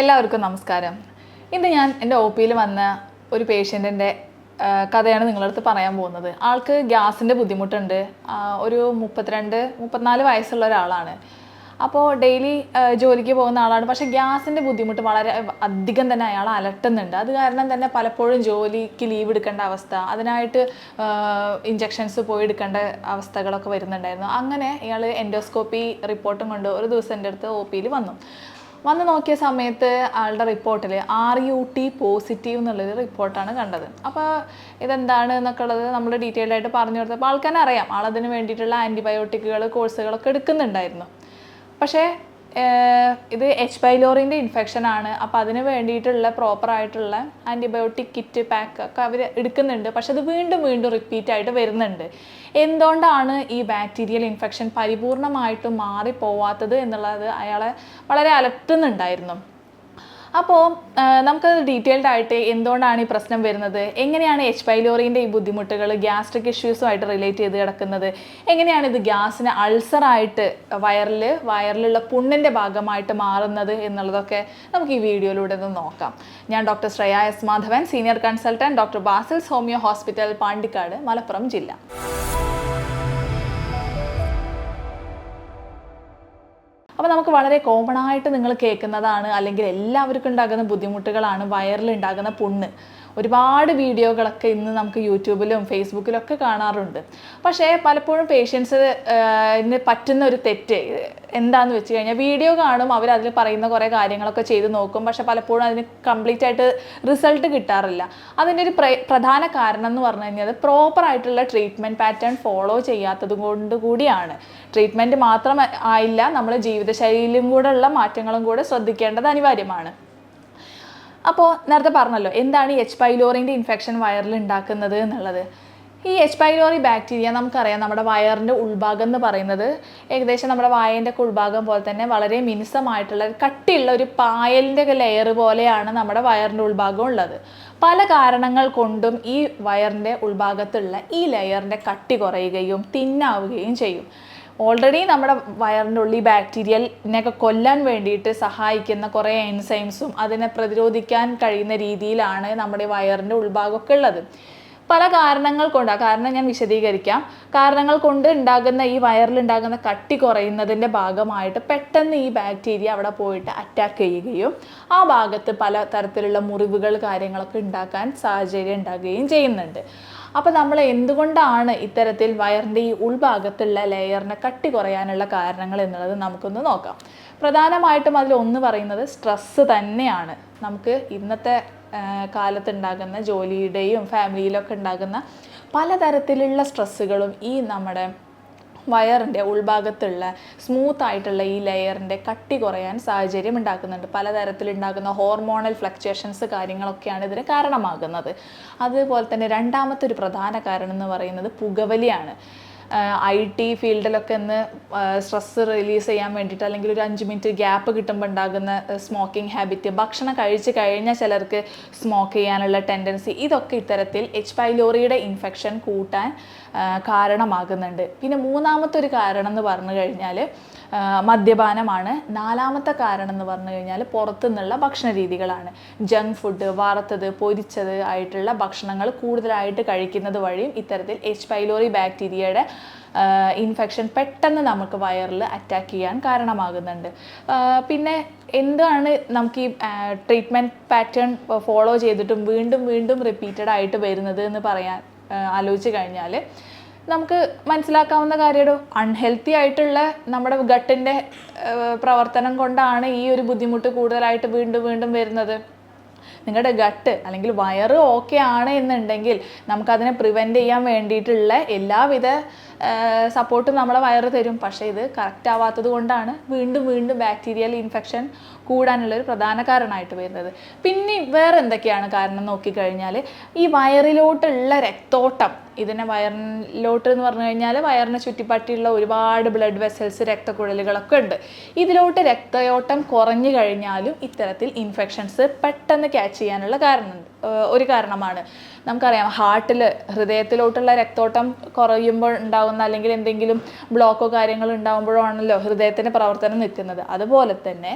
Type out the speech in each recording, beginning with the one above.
എല്ലാവർക്കും നമസ്കാരം. ഇന്ന് ഞാൻ എന്റെ ഒ പിയിൽ വന്ന ഒരു പേഷ്യന്റിന്റെ കഥയാണ് നിങ്ങളടുത്ത് പറയാൻ പോകുന്നത്. ആൾക്ക് ഗ്യാസിന്റെ ബുദ്ധിമുട്ടുണ്ട്. ഒരു മുപ്പത്തിരണ്ട് മുപ്പത്തിനാല് വയസ്സുള്ള ഒരാളാണ്. അപ്പോൾ ഡെയിലി ജോലിക്ക് പോകുന്ന ആളാണ്. പക്ഷേ ഗ്യാസിന്റെ ബുദ്ധിമുട്ട് വളരെ അധികം തന്നെ അയാൾ അലട്ടുന്നുണ്ട്. അത് കാരണം തന്നെ പലപ്പോഴും ജോലിക്ക് ലീവ് എടുക്കേണ്ട അവസ്ഥ അതിനായിട്ട് ഇഞ്ചെക്ഷൻസ് പോയി എടുക്കേണ്ട അവസ്ഥകളൊക്കെ വരുന്നുണ്ടായിരുന്നു. അങ്ങനെ ഇയാൾ എൻഡോസ്കോപ്പി റിപ്പോർട്ടും കൊണ്ട് ഒരു ദിവസം എന്റെ അടുത്ത് ഒ പിയിൽ വന്നു. വന്ന് നോക്കിയ സമയത്ത് ആളുടെ റിപ്പോർട്ടിൽ ആർ യു ടി പോസിറ്റീവ് എന്നുള്ളൊരു റിപ്പോർട്ടാണ് കണ്ടത്. അപ്പോൾ ഇതെന്താണ് എന്നൊക്കെ ഉള്ളത് നമ്മൾ ഡീറ്റെയിൽഡ് ആയിട്ട് പറഞ്ഞു കൊടുത്തപ്പോൾ ആൾക്കാരെ അറിയാം ആളതിന് വേണ്ടിയിട്ടുള്ള ആന്റിബയോട്ടിക്കുകൾ കോഴ്സുകളൊക്കെ എടുക്കുന്നുണ്ടായിരുന്നു. പക്ഷേ ഇത് എച്ച് പൈലോറിന്റെ ഇൻഫെക്ഷൻ ആണ്. അപ്പോൾ അതിന് വേണ്ടിയിട്ടുള്ള പ്രോപ്പർ ആയിട്ടുള്ള ആന്റിബയോട്ടിക് കിറ്റ് പാക്ക് ഒക്കെ അവർ എടുക്കുന്നുണ്ട്. പക്ഷെ അത് വീണ്ടും വീണ്ടും റിപ്പീറ്റ് ആയിട്ട് വരുന്നുണ്ട്. എന്തുകൊണ്ടാണ് ഈ ബാക്ടീരിയൽ ഇൻഫെക്ഷൻ പരിപൂർണമായിട്ടും മാറിപ്പോവാത്തത് എന്നുള്ളത് അയാളെ വളരെ അലട്ടുന്നുണ്ടായിരുന്നു. അപ്പോൾ നമുക്ക് ഡീറ്റെയിൽഡ് ആയിട്ട് എന്തുകൊണ്ടാണ് ഈ പ്രശ്നം വരുന്നത്? എങ്ങനെയാണ് എച്ച് പൈലോറിന്റെ ഈ ബുദ്ധിമുട്ടുകൾ ഗ്യാസ്ട്രിക് ഇഷ്യൂസുമായിട്ട് റിലേറ്റ് ചെയ്ത് കിടക്കുന്നത്? എങ്ങനെയാണ് ഇത് ഗ്യാസിന് അൾസറായിട്ട് വയറിൽ വയറിലുള്ള പുണ്ണിന്റെ ഭാഗമായിട്ട് മാറുന്നത് എന്നുള്ളതൊക്കെ നമുക്ക് ഈ വീഡിയോയിലൂടെ ഒന്ന് നോക്കാം. ഞാൻ doctor Shreya S Madhavan senior consultant doctor Basil's homeo hospital Pandikkad Malappuram ജില്ല. അപ്പോൾ നമുക്ക് വളരെ കോമൺ ആയിട്ട് നിങ്ങൾ കേൾക്കുന്നതാണ് അല്ലെങ്കിൽ എല്ലാവർക്കും ഉണ്ടാകുന്ന ബുദ്ധിമുട്ടുകളാണ് വയറിൽ ഉണ്ടാകുന്ന പുണ്ണ്. ഒരുപാട് വീഡിയോകളൊക്കെ ഇന്ന് നമുക്ക് യൂട്യൂബിലും ഫേസ്ബുക്കിലൊക്കെ കാണാറുണ്ട്. പക്ഷേ പലപ്പോഴും പേഷ്യൻസ് പറ്റുന്ന ഒരു തെറ്റ് എന്താണെന്ന് വെച്ച് കഴിഞ്ഞാൽ വീഡിയോ കാണും അവർ അതിൽ പറയുന്ന കുറേ കാര്യങ്ങളൊക്കെ ചെയ്ത് നോക്കും. പക്ഷേ പലപ്പോഴും അതിന് കംപ്ലീറ്റ് ആയിട്ട് റിസൾട്ട് കിട്ടാറില്ല. അതിന്റെ ഒരു പ്രധാന കാരണം എന്ന് പറഞ്ഞു കഴിഞ്ഞാൽ പ്രോപ്പർ ആയിട്ടുള്ള ട്രീറ്റ്മെന്റ് പാറ്റേൺ ഫോളോ ചെയ്യാത്തത് കൊണ്ട് കൂടിയാണ്. ട്രീറ്റ്മെന്റ് മാത്രം ആയില്ല നമ്മൾ ജീവിതശൈലിയിലും കൂടെ ഉള്ള മാറ്റങ്ങളും കൂടെ ശ്രദ്ധിക്കേണ്ടത് അനിവാര്യമാണ്. അപ്പോൾ നേരത്തെ പറഞ്ഞല്ലോ എന്താണ് ഈ എച്ച് പൈലോറിന്റെ ഇൻഫെക്ഷൻ വയറിൽ ഉണ്ടാക്കുന്നത് എന്നുള്ളത്. ഈ എച്ച് പൈലോറി ബാക്ടീരിയ നമുക്കറിയാം നമ്മുടെ വയറിന്റെ ഉൾഭാഗം എന്ന് പറയുന്നത്. ഏകദേശം നമ്മുടെ വായന്റെ ഉൾഭാഗം പോലെ തന്നെ വളരെ മിനുസമായിട്ടുള്ള കട്ടിയുള്ള ഒരു പായലിന്റെ ഒക്കെ ലെയർ പോലെയാണ് നമ്മുടെ വയറിന്റെ ഉൾഭാഗം ഉള്ളത്. പല കാരണങ്ങൾ കൊണ്ടും ഈ വയറിന്റെ ഉൾഭാഗത്തുള്ള ഈ ലെയറിന്റെ കട്ടി കുറയുകയും തിന്നാവുകയും ചെയ്യും. ഓൾറെഡി നമ്മുടെ വയറിന്റെ ഉള്ളിൽ ബാക്ടീരിയലിനെയൊക്കെ കൊല്ലാൻ വേണ്ടിയിട്ട് സഹായിക്കുന്ന കുറേ എൻസൈംസും അതിനെ പ്രതിരോധിക്കാൻ കഴിയുന്ന രീതിയിലാണ് നമ്മുടെ വയറിന്റെ ഉൾഭാഗമൊക്കെ ഉള്ളത്. പല കാരണങ്ങൾ കൊണ്ട് കാരണം ഞാൻ വിശദീകരിക്കാം. കാരണങ്ങൾ കൊണ്ട് ഉണ്ടാകുന്ന ഈ വയറിൽ ഉണ്ടാകുന്ന കട്ടി കുറയുന്നതിന്റെ ഭാഗമായിട്ട് പെട്ടെന്ന് ഈ ബാക്ടീരിയ അവിടെ പോയിട്ട് അറ്റാക്ക് ചെയ്യുകയും ആ ഭാഗത്ത് പല തരത്തിലുള്ള മുറിവുകൾ കാര്യങ്ങളൊക്കെ ഉണ്ടാക്കാൻ സാഹചര്യം ഉണ്ടാകുകയും ചെയ്യുന്നുണ്ട്. അപ്പോൾ നമ്മൾ എന്തുകൊണ്ടാണ് ഇത്തരത്തിൽ വയറിന്റെ ഈ ഉൾഭാഗത്തുള്ള ലെയറിനെ കട്ടി കുറയാനുള്ള കാരണങ്ങൾ എന്നുള്ളത് നമുക്കൊന്ന് നോക്കാം. പ്രധാനമായിട്ടും അതിൽ ഒന്ന് പറയുന്നത് സ്ട്രെസ്സ് തന്നെയാണ്. നമുക്ക് ഇന്നത്തെ കാലത്തുണ്ടാകുന്ന ജോലിയുടെയും ഫാമിലിയിലൊക്കെ ഉണ്ടാകുന്ന പലതരത്തിലുള്ള സ്ട്രെസ്സുകളും ഈ നമ്മുടെ വയറിന്റെ ഉൾഭാഗത്തുള്ള സ്മൂത്ത് ആയിട്ടുള്ള ഈ ലെയറിന്റെ കട്ടി കുറയാൻ സാഹചര്യം ഉണ്ടാക്കുന്നുണ്ട്. പലതരത്തിലുണ്ടാകുന്ന ഹോർമോണൽ ഫ്ലക്ച്വേഷൻസ് കാര്യങ്ങളൊക്കെയാണ് ഇതിന് കാരണമാകുന്നത്. അതുപോലെ തന്നെ രണ്ടാമത്തെ ഒരു പ്രധാന കാരണം എന്ന് പറയുന്നത് പുകവലിയാണ്. ഐ ടി ഫീൽഡിലൊക്കെ ഒന്ന് സ്ട്രെസ് റിലീസ് ചെയ്യാൻ വേണ്ടിയിട്ട് അല്ലെങ്കിൽ ഒരു അഞ്ച് മിനിറ്റ് ഗ്യാപ്പ് കിട്ടുമ്പോൾ ഉണ്ടാകുന്ന സ്മോക്കിംഗ് ഹാബിറ്റ് ഭക്ഷണം കഴിച്ച് കഴിഞ്ഞാൽ ചിലർക്ക് സ്മോക്ക് ചെയ്യാനുള്ള ടെൻഡൻസി ഇതൊക്കെ ഇത്തരത്തിൽ എച്ച് പൈലോറിയുടെ ഇൻഫെക്ഷൻ കൂട്ടാൻ കാരണമാകുന്നുണ്ട്. പിന്നെ മൂന്നാമത്തെ ഒരു കാരണം എന്ന് പറഞ്ഞു കഴിഞ്ഞാൽ മദ്യപാനമാണ്. നാലാമത്തെ കാരണം എന്ന് പറഞ്ഞു കഴിഞ്ഞാൽ പുറത്തുനിന്നുള്ള ഭക്ഷണ രീതികളാണ്. ജങ്ക് ഫുഡ് വറുത്തത് പൊരിച്ചത് ആയിട്ടുള്ള ഭക്ഷണങ്ങൾ കൂടുതലായിട്ട് കഴിക്കുന്നത് വഴിയും ഇത്തരത്തിൽ എച്ച് പൈലോറി ബാക്ടീരിയയുടെ ഇൻഫെക്ഷൻ പെട്ടെന്ന് നമുക്ക് വയറിൽ അറ്റാക്ക് ചെയ്യാൻ കാരണമാകുന്നുണ്ട്. പിന്നെ എന്താണ് നമുക്ക് ഈ ട്രീറ്റ്മെന്റ് പാറ്റേൺ ഫോളോ ചെയ്തിട്ടും വീണ്ടും വീണ്ടും റിപ്പീറ്റഡ് ആയിട്ട് വരുന്നത് എന്ന് പറയാൻ ആലോചിച്ച് കഴിഞ്ഞാൽ നമുക്ക് മനസ്സിലാക്കാവുന്ന കാര്യമോ അൺഹെൽത്തി ആയിട്ടുള്ള നമ്മുടെ ഗട്ടിന്റെ പ്രവർത്തനം കൊണ്ടാണ് ഈ ഒരു ബുദ്ധിമുട്ട് കൂടുതലായിട്ട് വീണ്ടും വീണ്ടും വരുന്നത്. നിങ്ങളുടെ ഗട്ട് അല്ലെങ്കിൽ വയറ് ഓക്കെ ആണ് എന്നുണ്ടെങ്കിൽ നമുക്കതിനെ പ്രിവെന്റ് ചെയ്യാൻ വേണ്ടിയിട്ടുള്ള എല്ലാവിധ സപ്പോർട്ടും നമ്മളെ വയറ് തരും. പക്ഷേ ഇത് കറക്റ്റ് ആവാത്തത് കൊണ്ടാണ് വീണ്ടും വീണ്ടും ബാക്ടീരിയൽ ഇൻഫെക്ഷൻ കൂടാനുള്ള ഒരു പ്രധാന കാരണമായിട്ട് വരുന്നത്. പിന്നെ വേറെ എന്തൊക്കെയാണ് കാരണം നോക്കിക്കഴിഞ്ഞാൽ ഈ വയറിലോട്ടുള്ള രക്തോട്ടം ഇതിനെ വയറിലോട്ട് എന്ന് പറഞ്ഞു കഴിഞ്ഞാൽ വയറിനെ ചുറ്റിപ്പറ്റിയുള്ള ഒരുപാട് ബ്ലഡ് വെസൽസ് രക്തക്കുഴലുകളൊക്കെ ഉണ്ട്. ഇതിലോട്ട് രക്തയോട്ടം കുറഞ്ഞു കഴിഞ്ഞാലും ഇത്തരത്തിൽ ഇൻഫെക്ഷൻസ് പെട്ടെന്ന് ക്യാച്ച് ചെയ്യാനുള്ള കാരണം ഒരു കാരണമാണ്. നമുക്കറിയാം ഹാർട്ടിൽ ഹൃദയത്തിലോട്ടുള്ള രക്തോട്ടം കുറയുമ്പോൾ ഉണ്ടാകുന്ന അല്ലെങ്കിൽ എന്തെങ്കിലും ബ്ലോക്കോ കാര്യങ്ങളോ ഉണ്ടാകുമ്പോഴാണല്ലോ ഹൃദയത്തിന്റെ പ്രവർത്തനം നിൽക്കുന്നത്. അതുപോലെ തന്നെ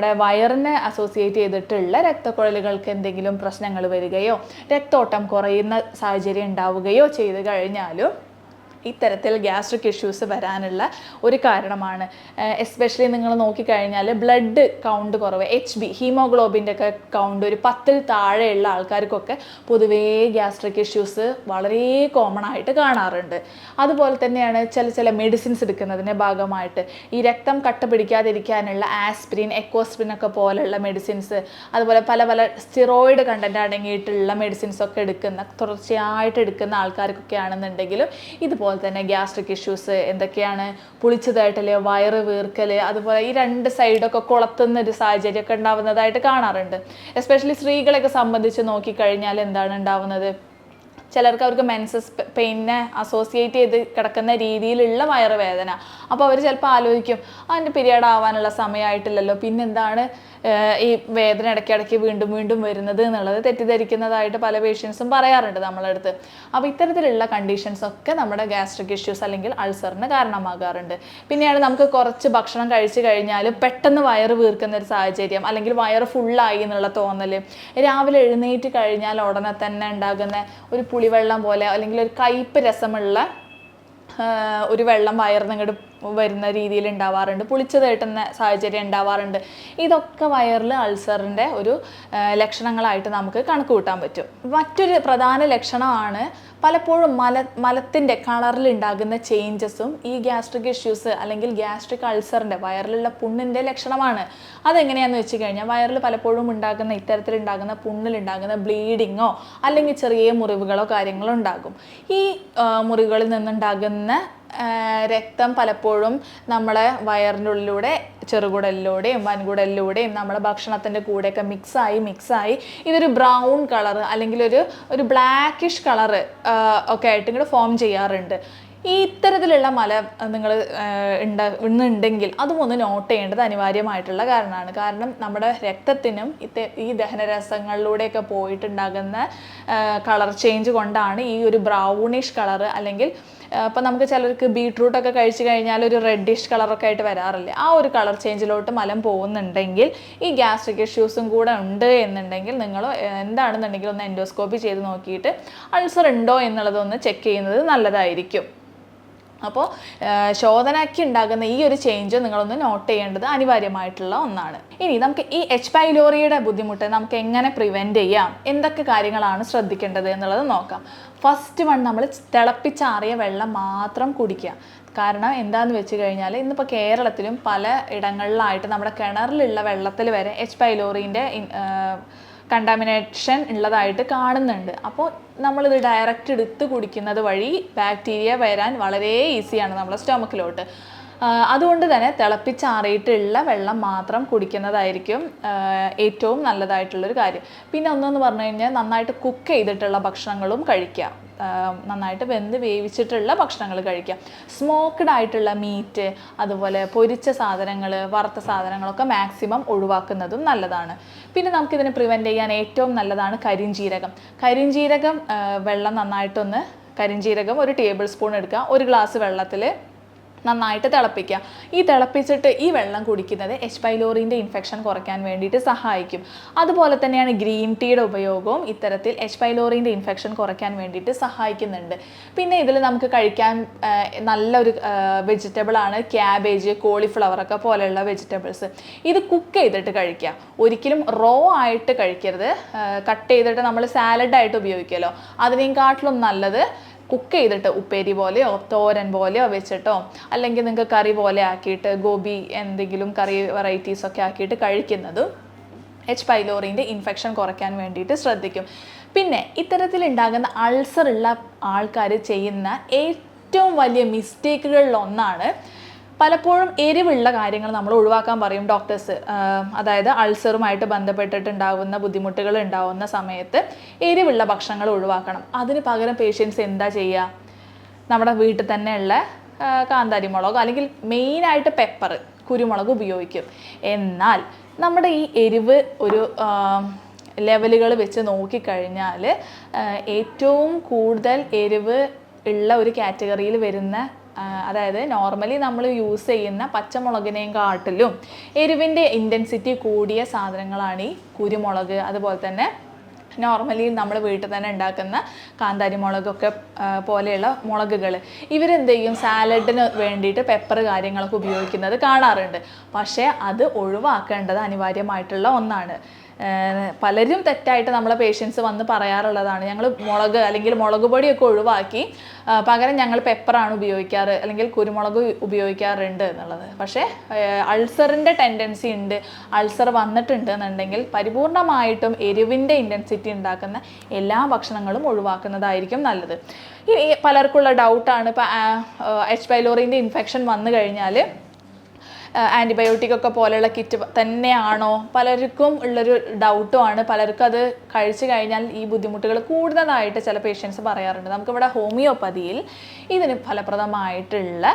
നമ്മുടെ വയറിനെ അസോസിയേറ്റ് ചെയ്തിട്ടുള്ള രക്തക്കുഴലുകൾക്ക് എന്തെങ്കിലും പ്രശ്നങ്ങൾ വരികയോ രക്തോട്ടം കുറയുന്ന സാഹചര്യം ഉണ്ടാവുകയോ ചെയ്തു കഴിഞ്ഞാലും ഇത്തരത്തിൽ ഗ്യാസ്ട്രിക് ഇഷ്യൂസ് വരാനുള്ള ഒരു കാരണമാണ്. എസ്പെഷ്യലി നിങ്ങൾ നോക്കിക്കഴിഞ്ഞാൽ ബ്ലഡ് കൗണ്ട് കുറവ് എച്ച് ബി ഹീമോഗ്ലോബിന്റെ ഒക്കെ കൗണ്ട് ഒരു പത്തിൽ താഴെയുള്ള ആൾക്കാർക്കൊക്കെ പൊതുവേ ഗ്യാസ്ട്രിക് ഇഷ്യൂസ് വളരെ കോമൺ ആയിട്ട് കാണാറുണ്ട്. അതുപോലെ തന്നെയാണ് ചില ചില മെഡിസിൻസ് എടുക്കുന്നതിന്റെ ഭാഗമായിട്ട്. ഈ രക്തം കട്ട പിടിക്കാതിരിക്കാനുള്ള ആസ്പിരിൻ എക്കോസ്പിരിൻ ഒക്കെ പോലെയുള്ള മെഡിസിൻസ് അതുപോലെ പല പല സ്റ്റിറോയിഡ് കണ്ടന്റ് അടങ്ങിയിട്ടുള്ള മെഡിസിൻസ് ഒക്കെ എടുക്കുന്ന തുടർച്ചയായിട്ട് എടുക്കുന്ന ആൾക്കാർക്കൊക്കെ ആണെന്നുണ്ടെങ്കിലും ഇതുപോലെ തന്നെ ഗ്യാസ്ട്രിക് ഇഷ്യൂസ് എന്തൊക്കെയാണ് പുളിച്ചതായിട്ടല്ലേ വയറ് വീർക്കൽ അതുപോലെ ഈ രണ്ട് സൈഡൊക്കെ കുളത്തുന്ന ഒരു സാഹചര്യമൊക്കെ ഉണ്ടാവുന്നതായിട്ട് കാണാറുണ്ട്. എസ്പെഷ്യലി സ്ത്രീകളെയൊക്കെ സംബന്ധിച്ച് നോക്കിക്കഴിഞ്ഞാൽ എന്താണ് ഉണ്ടാവുന്നത്? ചിലർക്ക് അവർക്ക് മെൻസസ് പെയിനെ അസോസിയേറ്റ് ചെയ്ത് കിടക്കുന്ന രീതിയിലുള്ള വയറുവേദന. അപ്പോൾ അവർ ചിലപ്പോൾ ആലോചിക്കും അതിന്റെ പീരിയഡ് ആവാനുള്ള സമയമായിട്ടില്ലല്ലോ. പിന്നെന്താണ് ഈ വേദന ഇടയ്ക്കിടയ്ക്ക് വീണ്ടും വീണ്ടും വരുന്നത് എന്നുള്ളത് തെറ്റിദ്ധരിക്കുന്നതായിട്ട് പല പേഷ്യൻസും പറയാറുണ്ട് നമ്മളടുത്ത്. അപ്പോൾ ഇത്തരത്തിലുള്ള കണ്ടീഷൻസ് ഒക്കെ നമ്മുടെ ഗ്യാസ്ട്രിക് ഇഷ്യൂസ് അല്ലെങ്കിൽ അൾസറിന് കാരണമാകാറുണ്ട്. പിന്നെയാണ് നമുക്ക് കുറച്ച് ഭക്ഷണം കഴിച്ചു കഴിഞ്ഞാൽ പെട്ടെന്ന് വയറ് വീർക്കുന്ന ഒരു സാഹചര്യം അല്ലെങ്കിൽ വയറ് ഫുള്ളായി എന്നുള്ള തോന്നൽ രാവിലെ എഴുന്നേറ്റ് കഴിഞ്ഞാൽ ഉടനെ തന്നെ ഉണ്ടാകുന്ന ഒരു പുളിവെള്ളം പോലെ അല്ലെങ്കിൽ ഒരു കയ്പ് രസമുള്ള ഒരു വെള്ളം വയറിന് ഇങ്ങോട്ട് വരുന്ന രീതിയിൽ ഉണ്ടാവാറുണ്ട് പുളിച്ചു തേട്ടുന്ന സാഹചര്യം ഉണ്ടാവാറുണ്ട്. ഇതൊക്കെ വയറിൽ അൾസറിന്റെ ഒരു ലക്ഷണങ്ങളായിട്ട് നമുക്ക് കണക്ക് കൂട്ടാൻ പറ്റും. മറ്റൊരു പ്രധാന ലക്ഷണമാണ് പലപ്പോഴും മല മലത്തിന്റെ കളറിൽ ഉണ്ടാകുന്ന ചേഞ്ചസും ഈ ഗ്യാസ്ട്രിക് ഇഷ്യൂസ് അല്ലെങ്കിൽ ഗ്യാസ്ട്രിക് അൾസറിന്റെ വയറിലുള്ള പുണ്ണിന്റെ ലക്ഷണമാണ്. അതെങ്ങനെയാണെന്ന് വെച്ച് കഴിഞ്ഞാൽ വയറിൽ പലപ്പോഴും ഉണ്ടാകുന്ന ഇത്തരത്തിലുണ്ടാകുന്ന പുണ്ണിലുണ്ടാകുന്ന ബ്ലീഡിങ്ങോ അല്ലെങ്കിൽ ചെറിയ മുറിവുകളോ കാര്യങ്ങളോ ഉണ്ടാകും. ഈ മുറിവുകളിൽ നിന്നുണ്ടാകുന്ന രക്തം പലപ്പോഴും നമ്മളെ വയറിന്റെ ഉള്ളിലൂടെ ചെറുകുടലിലൂടെയും വൻകുടലിലൂടെയും നമ്മളെ ഭക്ഷണത്തിന്റെ കൂടെയൊക്കെ മിക്സായി മിക്സായി ഇതൊരു ബ്രൗൺ കളർ അല്ലെങ്കിൽ ഒരു ഒരു ബ്ലാക്കിഷ് കളർ ഒക്കെ ആയിട്ട് ഇങ്ങോട്ട് ഫോം ചെയ്യാറുണ്ട്. ഈ ഇത്തരത്തിലുള്ള മല നിങ്ങൾ ഉണ്ട ഇന്നുണ്ടെങ്കിൽ അതും ഒന്ന് നോട്ട് ചെയ്യേണ്ടത് അനിവാര്യമായിട്ടുള്ള കാരണമാണ്. കാരണം നമ്മുടെ രക്തത്തിനും ഇത്തെ ഈ ദഹനരസങ്ങളിലൂടെയൊക്കെ പോയിട്ടുണ്ടാകുന്ന കളർ ചേഞ്ച് കൊണ്ടാണ് ഈ ഒരു ബ്രൗണിഷ് കളർ അല്ലെങ്കിൽ അപ്പം നമുക്ക് ചിലർക്ക് ബീട്രൂട്ട് ഒക്കെ കഴിച്ചു കഴിഞ്ഞാൽ ഒരു റെഡിഷ് കളറൊക്കെ ആയിട്ട് വരാറില്ലേ? ആ ഒരു കളർ ചേഞ്ചിലോട്ട് മലം പോകുന്നുണ്ടെങ്കിൽ ഈ ഗ്യാസ്ട്രിക് ഇഷ്യൂസും കൂടെ ഉണ്ട് എന്നുണ്ടെങ്കിൽ നിങ്ങൾ എന്താണെന്നുണ്ടെങ്കിൽ ഒന്ന് എൻഡോസ്കോപ്പി ചെയ്ത് നോക്കിയിട്ട് അൾസർ ഉണ്ടോ എന്നുള്ളതൊന്ന് ചെക്ക് ചെയ്യുന്നത് നല്ലതായിരിക്കും. അപ്പോൾ ശോധനയ്ക്ക് ഉണ്ടാകുന്ന ഈ ഒരു ചേഞ്ച് നിങ്ങളൊന്ന് നോട്ട് ചെയ്യേണ്ടത് അനിവാര്യമായിട്ടുള്ള ഒന്നാണ്. ഇനി നമുക്ക് ഈ എച്ച് പൈലോറിയുടെ ബുദ്ധിമുട്ട് നമുക്ക് എങ്ങനെ പ്രിവെന്റ് ചെയ്യാം? എന്തൊക്കെ കാര്യങ്ങളാണ് ശ്രദ്ധിക്കേണ്ടത് എന്നുള്ളത് നോക്കാം. ഫസ്റ്റ് വൺ നമ്മൾ തിളപ്പിച്ചാറിയ വെള്ളം മാത്രം കുടിക്കുക. കാരണം എന്താണെന്ന് വെച്ച് കഴിഞ്ഞാൽ ഇന്നിപ്പോൾ കേരളത്തിലും പല ഇടങ്ങളിലായിട്ട് നമ്മുടെ കിണറിലുള്ള വെള്ളത്തിൽ വരെ എച്ച് പൈലോറിന്റെ കണ്ടാമിനേഷൻ ഉള്ളതായിട്ട് കാണുന്നുണ്ട്. അപ്പോൾ നമ്മളിത് ഡയറക്റ്റ് എടുത്ത് കുടിക്കുന്നത് വഴി ബാക്ടീരിയ വരാൻ വളരെ ഈസിയാണ് നമ്മുടെ സ്റ്റൊമക്കിലോട്ട് അതുകൊണ്ട് തന്നെ തിളപ്പിച്ചാറിയിട്ടുള്ള വെള്ളം മാത്രം കുടിക്കുന്നതായിരിക്കും ഏറ്റവും നല്ലതായിട്ടുള്ളൊരു കാര്യം. പിന്നെ ഒന്നെന്ന് പറഞ്ഞു കഴിഞ്ഞാൽ നന്നായിട്ട് കുക്ക് ചെയ്തിട്ടുള്ള ഭക്ഷണങ്ങളും കഴിക്കാം നന്നായിട്ട് വെന്ത് വേവിച്ചിട്ടുള്ള ഭക്ഷണങ്ങൾ കഴിക്കാം സ്മോക്ക്ഡ് ആയിട്ടുള്ള മീറ്റ് അതുപോലെ പൊരിച്ച സാധനങ്ങൾ വറുത്ത സാധനങ്ങളൊക്കെ മാക്സിമം ഒഴിവാക്കുന്നതും നല്ലതാണ്. പിന്നെ നമുക്കിതിനെ പ്രിവെന്റ് ചെയ്യാൻ ഏറ്റവും നല്ലതാണ് കരിഞ്ജീരകം കരിഞ്ജീരകം വെള്ളം നന്നായിട്ടൊന്ന് കരിഞ്ജീരകം ഒരു ടേബിൾ സ്പൂൺ എടുക്കുക. ഒരു ഗ്ലാസ് വെള്ളത്തിൽ നന്നായിട്ട് തിളപ്പിക്കുക. ഈ തിളപ്പിച്ചിട്ട് ഈ വെള്ളം കുടിക്കുന്നത് എച്ച് പൈലോറിന്റെ ഇൻഫെക്ഷൻ കുറയ്ക്കാൻ വേണ്ടിയിട്ട് സഹായിക്കും. അതുപോലെ തന്നെയാണ് ഗ്രീൻ ടീയുടെ ഉപയോഗവും ഇത്തരത്തിൽ എച്ച് പൈലോറിന്റെ ഇൻഫെക്ഷൻ കുറയ്ക്കാൻ വേണ്ടിയിട്ട് സഹായിക്കുന്നുണ്ട്. പിന്നെ ഇതിൽ നമുക്ക് കഴിക്കാൻ നല്ലൊരു വെജിറ്റബിളാണ് ക്യാബേജ് കോളിഫ്ലവർ ഒക്കെ പോലെയുള്ള വെജിറ്റബിൾസ് ഇത് കുക്ക് ചെയ്തിട്ട് കഴിക്കുക. ഒരിക്കലും റോ ആയിട്ട് കഴിക്കരുത്. കട്ട് ചെയ്തിട്ട് നമ്മൾ സാലഡായിട്ട് ഉപയോഗിക്കുമല്ലോ. അതിനേക്കാട്ടിലും നല്ലത് കുക്ക് ചെയ്തിട്ട് ഉപ്പേരി പോലെയോ തോരൻ പോലെയോ വെച്ചിട്ടോ അല്ലെങ്കിൽ നിങ്ങൾക്ക് കറി പോലെ ആക്കിയിട്ട് ഗോബി എന്തെങ്കിലും കറി വെറൈറ്റീസ് ഒക്കെ ആക്കിയിട്ട് കഴിക്കുന്നത് എച്ച് പൈലോറിന്റെ ഇൻഫെക്ഷൻ കുറയ്ക്കാൻ വേണ്ടിയിട്ട് ശ്രദ്ധിക്കും. പിന്നെ ഇത്തരത്തിലുണ്ടാകുന്ന അൾസർ ഉള്ള ആൾക്കാർ ചെയ്യുന്ന ഏറ്റവും വലിയ മിസ്റ്റേക്കുകളിൽ ഒന്നാണ് പലപ്പോഴും എരിവുള്ള കാര്യങ്ങൾ നമ്മൾ ഒഴിവാക്കാൻ പറയും ഡോക്ടേഴ്സ് അതായത് അൾസറുമായിട്ട് ബന്ധപ്പെട്ടിട്ടുണ്ടാകുന്ന ബുദ്ധിമുട്ടുകൾ ഉണ്ടാകുന്ന സമയത്ത് എരിവുള്ള ഭക്ഷണങ്ങൾ ഒഴിവാക്കണം. അതിന് പകരം പേഷ്യൻസ് എന്താ ചെയ്യുക? നമ്മുടെ വീട്ടിൽ തന്നെയുള്ള കാന്താരി മുളക് അല്ലെങ്കിൽ മെയിനായിട്ട് പെപ്പർ കുരുമുളക് ഉപയോഗിക്കും. എന്നാൽ നമ്മുടെ ഈ എരിവ് ഒരു ലെവലുകൾ വെച്ച് നോക്കിക്കഴിഞ്ഞാൽ ഏറ്റവും കൂടുതൽ എരിവ് ഉള്ള ഒരു കാറ്റഗറിയിൽ വരുന്ന അതായത് നോർമലി നമ്മൾ യൂസ് ചെയ്യുന്ന പച്ചമുളകിനെയും കാട്ടിലും എരിവിന്റെ ഇന്റൻസിറ്റി കൂടിയ സാധനങ്ങളാണ് ഈ കുരുമുളക്. അതുപോലെ തന്നെ നോർമലി നമ്മൾ വീട്ടിൽ തന്നെ ഉണ്ടാക്കുന്ന കാന്താരി മുളകൊക്കെ പോലെയുള്ള മുളകുകൾ ഇവരെന്ത് ചെയ്യും സാലഡിന് വേണ്ടിയിട്ട് പെപ്പർ കാര്യങ്ങളൊക്കെ ഉപയോഗിക്കുന്നത് കാണാറുണ്ട്. പക്ഷേ അത് ഒഴിവാക്കേണ്ടത് അനിവാര്യമായിട്ടുള്ള ഒന്നാണ്. പലരും തെറ്റായിട്ട് നമ്മളെ പേഷ്യൻസ് വന്ന് പറയാറുള്ളതാണ്. ഞങ്ങൾ മുളക് അല്ലെങ്കിൽ മുളക് പൊടിയൊക്കെ ഒഴിവാക്കി പകരം ഞങ്ങൾ പെപ്പറാണ് ഉപയോഗിക്കാറ് അല്ലെങ്കിൽ കുരുമുളക് ഉപയോഗിക്കാറുണ്ട് എന്നുള്ളത്. പക്ഷേ അൾസറിന്റെ ടെൻഡൻസി ഉണ്ട്. അൾസർ വന്നിട്ടുണ്ട് എന്നുണ്ടെങ്കിൽ പരിപൂർണമായിട്ടും എരിവിന്റെ ഇന്റൻസിറ്റി ഉണ്ടാക്കുന്ന എല്ലാ ഭക്ഷണങ്ങളും ഒഴിവാക്കുന്നതായിരിക്കും നല്ലത്. ഈ പലർക്കുള്ള ഡൗട്ടാണ് ഇപ്പോൾ എച്ച് പൈലോറിന്റെ ഇൻഫെക്ഷൻ വന്നു കഴിഞ്ഞാൽ ആന്റിബയോട്ടിക് ഒക്കെ പോലെയുള്ള കിറ്റ് തന്നെയാണോ? പലർക്കും ഉള്ളൊരു ഡൗട്ടും ആണ്. പലർക്കും അത് കഴിച്ചു കഴിഞ്ഞാൽ ഈ ബുദ്ധിമുട്ടുകൾ കൂടുതലായിട്ട് ചില പേഷ്യൻസ് പറയാറുണ്ട്. നമുക്കിവിടെ ഹോമിയോപ്പതിയിൽ ഇതിന് ഫലപ്രദമായിട്ടുള്ള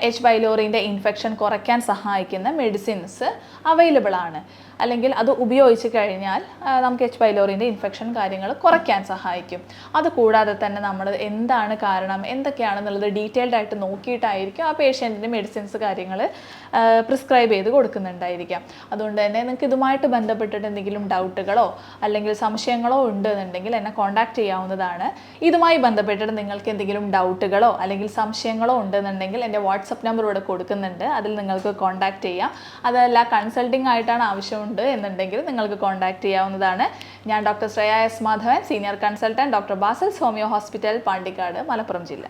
എച്ച് ബൈലോറിന്റെ ഇൻഫെക്ഷൻ കുറയ്ക്കാൻ സഹായിക്കുന്ന മെഡിസിൻസ് അവൈലബിൾ ആണ്. അല്ലെങ്കിൽ അത് ഉപയോഗിച്ച് കഴിഞ്ഞാൽ നമുക്ക് എച്ച് പൈലോറിന്റെ ഇൻഫെക്ഷൻ കാര്യങ്ങൾ കുറയ്ക്കാൻ സഹായിക്കും. അതുകൂടാതെ തന്നെ നമ്മൾ എന്താണ് കാരണം എന്തൊക്കെയാണെന്നുള്ളത് ഡീറ്റെയിൽഡ് ആയിട്ട് നോക്കിയിട്ടായിരിക്കും ആ പേഷ്യന്റിന്റെ മെഡിസിൻസ് കാര്യങ്ങൾ പ്രിസ്ക്രൈബ് ചെയ്ത് കൊടുക്കുന്നുണ്ടായിരിക്കാം. അതുകൊണ്ട് തന്നെ നിങ്ങൾക്ക് ഇതുമായിട്ട് ബന്ധപ്പെട്ടിട്ട് എന്തെങ്കിലും ഡൗട്ടുകളോ അല്ലെങ്കിൽ സംശയങ്ങളോ ഉണ്ട് എന്നുണ്ടെങ്കിൽ എന്നെ കോൺടാക്ട് ചെയ്യാവുന്നതാണ്. ഇതുമായി ബന്ധപ്പെട്ടിട്ട് നിങ്ങൾക്ക് എന്തെങ്കിലും ഡൗട്ടുകളോ അല്ലെങ്കിൽ സംശയങ്ങളോ ഉണ്ടെന്നുണ്ടെങ്കിൽ എന്റെ വാട്സപ്പ് നമ്പർ ഇവിടെ കൊടുക്കുന്നുണ്ട്. അതിൽ നിങ്ങൾക്ക് കോൺടാക്ട് ചെയ്യാം. അതല്ല കൺസൾട്ടിംഗ് ആയിട്ടാണ് ആവശ്യമുണ്ട് എന്നുണ്ടെങ്കിൽ നിങ്ങൾക്ക് കോൺടാക്ട് ചെയ്യാവുന്നതാണ്. ഞാൻ doctor Shreya S Madhavan senior consultant doctor Basil homeo hospital Pandikkad Malappuram ജില്ല.